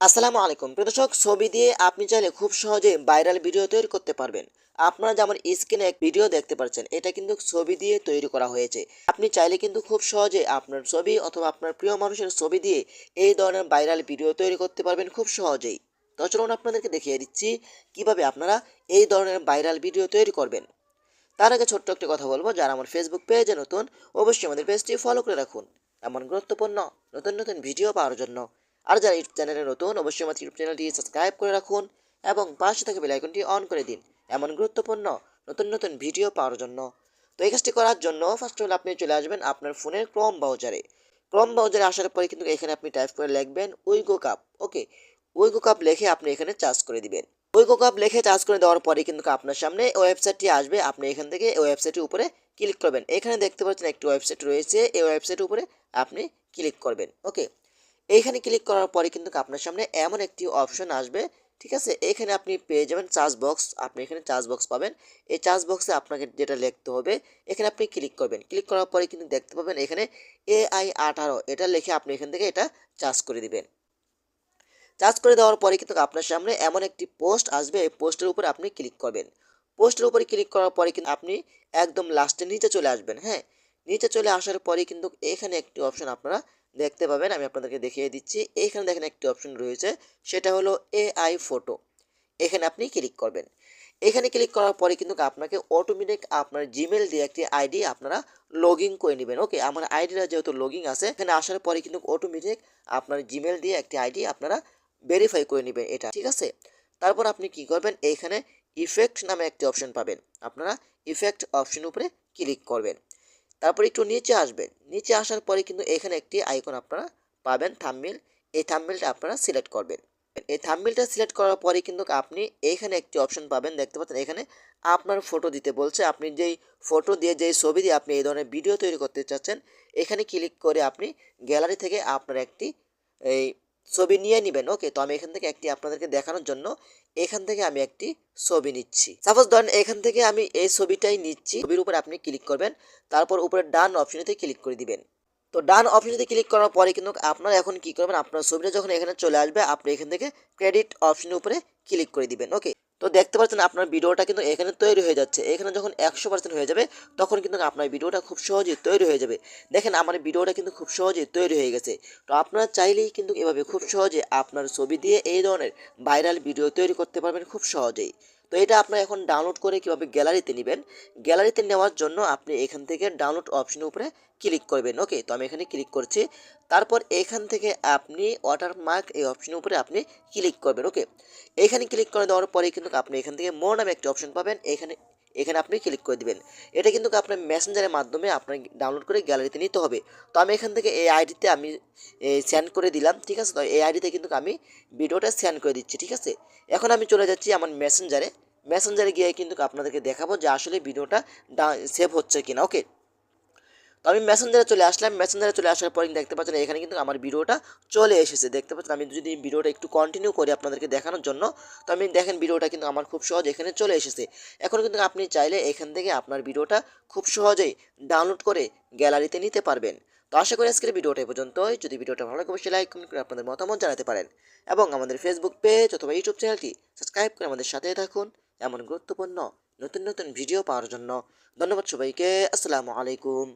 আসসালামু আলাইকুম। প্রিয় দর্শক, ছবি দিয়ে আপনি চাইলে খুব সহজে ভাইরাল ভিডিও তৈরি করতে পারবেন। আপনারা যেমন স্ক্রিনে এক ভিডিও দেখতে পাচ্ছেন, এটা কিন্তু ছবি দিয়ে তৈরি করা হয়েছে। আপনি চাইলে কিন্তু খুব সহজে আপনার ছবি অথবা আপনার প্রিয় মানুষের ছবি দিয়ে এই ধরনের ভাইরাল ভিডিও তৈরি করতে পারবেন খুব সহজেই। তো চলুন আপনাদেরকে দেখিয়ে দিচ্ছি কীভাবে আপনারা এই ধরনের ভাইরাল ভিডিও তৈরি করবেন। তার আগে ছোট্ট একটি কথা বলব, যারা আমার ফেসবুক পেজে নতুন, অবশ্যই আমাদের পেজটি ফলো করে রাখুন। এমন গুরুত্বপূর্ণ নতুন নতুন ভিডিও পাওয়ার জন্য। আর যারা ইউটিউব চ্যানেলে নতুন, অবশ্যই আমার ইউটিউব চ্যানেলটি সাবস্ক্রাইব করে রাখুন এবং পাশে থাকা বেল আইকনটি অন করে দিন। এমন গুরুত্বপূর্ণ নতুন নতুন ভিডিও পাওয়ার জন্য। তো এই কাজটি করার জন্য ফার্স্ট অল আপনি চলে আসবেন আপনার ফোনের ক্রম ব্রাউজারে ক্রম ব্রাউজারে আসার পরে কিন্তু এখানে আপনি টাইপ করে লিখবেন Wego cup okay Wego cup লিখে আপনি এখানে চার্জ করে দিবেন। উইগো কাপ লিখে চার্জ করে দেওয়ার পরে কিন্তু আপনার সামনে ওয়েবসাইটটি আসবে। আপনি এখান থেকে এই ওয়েবসাইটের উপরে ক্লিক করবেন। এখানে দেখতে পাচ্ছেন একটি ওয়েবসাইট রয়েছে। এই ওয়েবসাইটের উপরে আপনি ক্লিক করবেন ওকে এইখানে ক্লিক করার পরে কিন্তু আপনার সামনে এমন একটি অপশন আসবে, ঠিক আছে? এখানে আপনি পেয়ে যাবেন চার্জ বক্স আপনি এখানে চার্জ বক্স পাবেন। এই চার্জ বক্সে আপনাকে যেটা লিখতে হবে, এখানে আপনি ক্লিক করবেন। ক্লিক করার পরে কিন্তু দেখতে পাবেন এখানে এআই আঠারো, এটা লিখে আপনি এখান থেকে এটা চার্জ করে দিবেন। চার্জ করে দেওয়ার পরে কিন্তু আপনার সামনে এমন একটি পোস্ট আসবে, এই পোস্টের উপরে আপনি ক্লিক করবেন। পোস্টের উপরে ক্লিক করার পরে কিন্তু আপনি একদম লাস্টে নিচে চলে আসবেন হ্যাঁ? নিচে চলে আসার পরে কিন্তু এখানে একটি অপশন আপনারা দেখতে পাবেন, আমি আপনাদেরকে দেখিয়ে দিচ্ছি। এইখানে দেখেন একটি অপশন রয়েছে, সেটা হলো এআই ফটো এখানে আপনি ক্লিক করবেন। এখানে ক্লিক করার পরে কিন্তু আপনাকে অটোমেটিক আপনার জিমেল দিয়ে একটি আইডি আপনারা লগ ইন করে নেবেন। ওকে আমার আইডিটা যেহেতু লগ আছে, এখানে আসার পরে কিন্তু অটোমেটিক আপনার জিমেল দিয়ে একটি আইডি আপনারা ভেরিফাই করে নেবেন এটা, ঠিক আছে? তারপর আপনি কি করবেন এইখানে ইফেক্ট নামে একটি অপশন পাবেন। আপনারা ইফেক্ট অপশন উপরে ক্লিক করবেন। তারপর একটু নিচে আসবেন। নিচে আসার পরে কিন্তু এখানে একটি আইকন আপনারা পাবেন থাম্বনেল এই থাম্বনেলটা আপনারা সিলেক্ট করবেন। এই থাম্বনেলটা সিলেক্ট করার পরে কিন্তু আপনি এখানে একটি অপশন পাবেন, দেখতে পাচ্ছেন এখানে আপনার ফটো দিতে বলছে। আপনি যেই ফটো দিয়ে যেই ছবি দিয়ে আপনি এই ধরনের ভিডিও তৈরি করতে চাচ্ছেন, এখানে ক্লিক করে আপনি গ্যালারি থেকে আপনার একটি এই ছবি নিয়ে নেবেন। ওকে, তো আমি এখান থেকে একটি আপনাদেরকে দেখানোর জন্য এখান থেকে আমি একটি ছবি নিচ্ছি। সাপোজ ধরেন এখান থেকে আমি এই ছবিটাই নিচ্ছি। ছবির উপরে আপনি ক্লিক করবেন, তারপর উপরে ডান অপশনেতে ক্লিক করে দিবেন। তো ডান অপশনেতে ক্লিক করার পরে কিন্তু আপনারা এখন কি করবেন, আপনার ছবিটা যখন এখানে চলে আসবে, আপনি এখান থেকে ক্রেডিট অপশনের উপরে ক্লিক করে দিবেন। ওকে তো দেখতে পাচ্ছেন আপনার ভিডিওটা কিন্তু এখানে তৈরি হয়ে যাচ্ছে। এখানে যখন একশো পার্সেন্ট হয়ে যাবে, তখন কিন্তু আপনার ভিডিওটা খুব সহজেই তৈরি হয়ে যাবে। দেখেন আমার ভিডিওটা কিন্তু খুব সহজেই তৈরি হয়ে গেছে। তো আপনারা চাইলেই কিন্তু এভাবে খুব সহজে আপনার ছবি দিয়ে এই ধরনের ভাইরাল ভিডিও তৈরি করতে পারবেন খুব সহজেই। তো এটা আপনার এখন ডাউনলোড করে কীভাবে গ্যালারিতে নেবেন? গ্যালারিতে নেওয়ার জন্য আপনি এখান থেকে ডাউনলোড অপশনের উপরে ক্লিক করবেন ওকে তো আমি এখানে ক্লিক করছি। তারপর এখান থেকে আপনি ওয়াটারমার্ক এই অপশনের উপরে আপনি ক্লিক করবেন ওকে এখানে ক্লিক করে দেওয়ার পরে কিন্তু আপনি এখান থেকে মোর নামে একটি অপশন পাবেন। এখানে এখানে আপনি ক্লিক করে দেবেন। এটা কিন্তু আপনার মেসেঞ্জারের মাধ্যমে আপনার ডাউনলোড করে গ্যালারিতে নিতে হবে। তো আমি এখান থেকে এই আইডিতে আমি সেন্ড করে দিলাম, ঠিক আছে? তো এই আইডিতে কিন্তু আমি ভিডিওটা সেন্ড করে দিচ্ছি, ঠিক আছে? এখন আমি চলে যাচ্ছি আমার মেসেঞ্জারে মেসেঞ্জারে গিয়ে কিন্তু আপনাদেরকে দেখাবো যে আসলে ভিডিওটা সেভ হচ্ছে কিনা ওকে তো আমি মেসেঞ্জারে চলে আসলাম মেসেঞ্জারে চলে আসার পর দেখতে পাচ্ছেন এখানে কিন্তু আমার ভিডিওটা চলে এসেছে। দেখতে পাচ্ছেন, আমি যদি ভিডিওটা একটু কন্টিনিউ করি আপনাদেরকে দেখানোর জন্য, তো আমি দেখেন ভিডিওটা কিন্তু আমার খুব সহজ এখানে চলে এসেছে। এখন কিন্তু আপনি চাইলে এখান থেকে আপনার ভিডিওটা খুব সহজেই ডাউনলোড করে গ্যালারিতে নিতে পারবেন। তো আশা করি আজকের ভিডিওটা এই পর্যন্তই। যদি ভিডিওটা ভালো লাগে, অবশ্যই লাইক কমেন্ট করে আপনাদের মতামত জানাতে পারেন। এবং আমাদের ফেসবুক পেজ অথবা ইউটিউব চ্যানেলটি সাবস্ক্রাইব করে আমাদের সাথে থাকুন। এমন গুরুত্বপূর্ণ নতুন নতুন ভিডিও পাওয়ার জন্য। ধন্যবাদ সবাইকে। আসসালামু আলাইকুম।